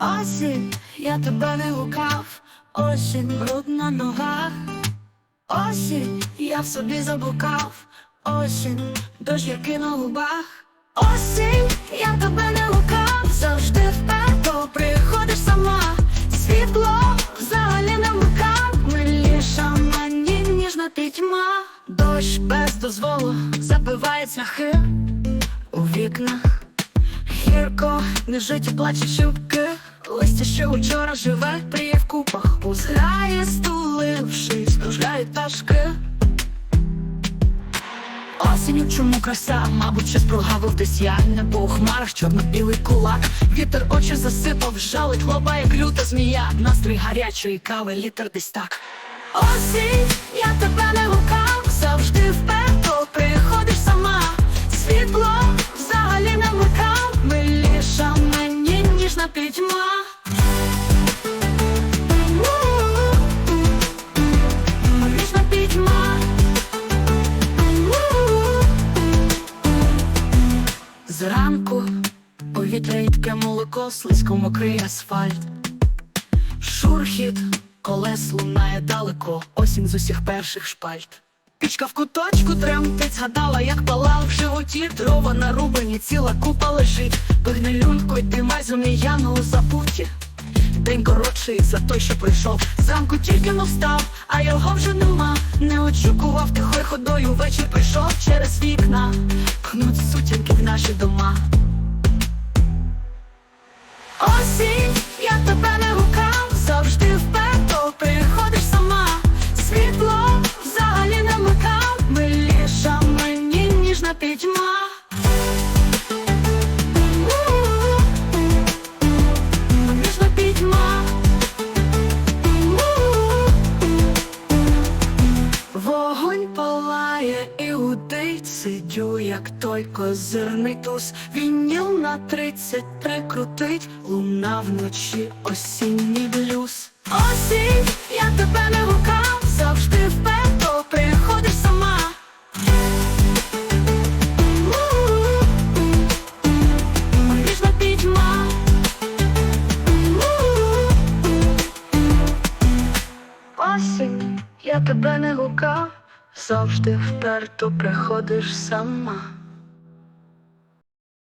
Осінь, я тебе не гукав, осінь, бруд на ногах. Осінь, я в собі заблукав, осінь, дощ який на губах. Осінь, я тебе не гукав, завжди вперто приходиш сама. Світло взагалі не вмикав, миліша мені ніжна пітьма. Дощ без дозволу забиває цвяхи у вікнах. Гірко не житі плаче шибки Листя, що учора живе, пріє в купах. Узгає стулившись, кружляють пташки Осінню чому краса, мабуть, щось прогавив десь я. Небо у хмарах, чорно-білий кулак. Вітер очі засипав, жалить лоба, як люта змія. Настрій гарячої кави, літер десь так. Осінь, ніжна пітьма Ніжна пітьма Зранку повітря рідке молоко, слизько мокрий асфальт. Шурхіт, колес лунає далеко, осінь з усіх перших шпальт. Пічка в куточку тремтить, згадала, як палав в животі, дрова на рубані, ціла купа лежить. Пигне люлько й димай зуміяно у запуті. День коротший за той, що прийшов. Зранку тільки но встав, а його вже нема. Не очікував тихою ходою, вечір прийшов через вікна. Пхнуть сутінки в наші дома. Сидю, як той козирний туз. Вініл на тридцять три крутить, луна вночі осінній блюз. Осінь, я тебе не гукав, завжди вперто приходиш сама. Ніжна пітьма. Осінь, я тебе не гукав, завжди вперто приходиш сама.